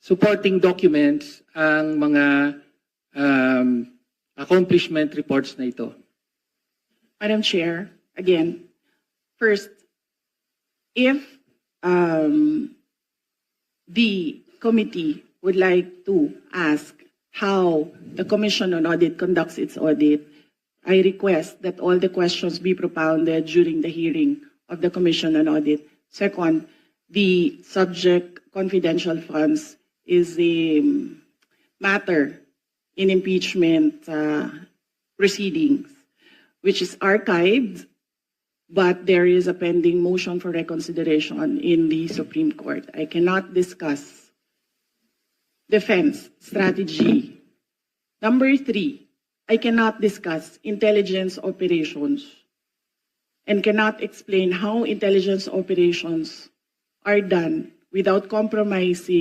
supporting documents ang mga um, accomplishment reports na ito? Madam Chair, again, first, if um, the committee would like to ask how the Commission on Audit conducts its audit, I request that all the questions be propounded during the hearing of the Commission on Audit. Second, the subject confidential funds is a um, matter in impeachment uh, proceedings which is archived, but there is a pending motion for reconsideration in the Supreme Court. I cannot discuss defense strategy. Number three, I cannot discuss intelligence operations and cannot explain how intelligence operations are done without compromising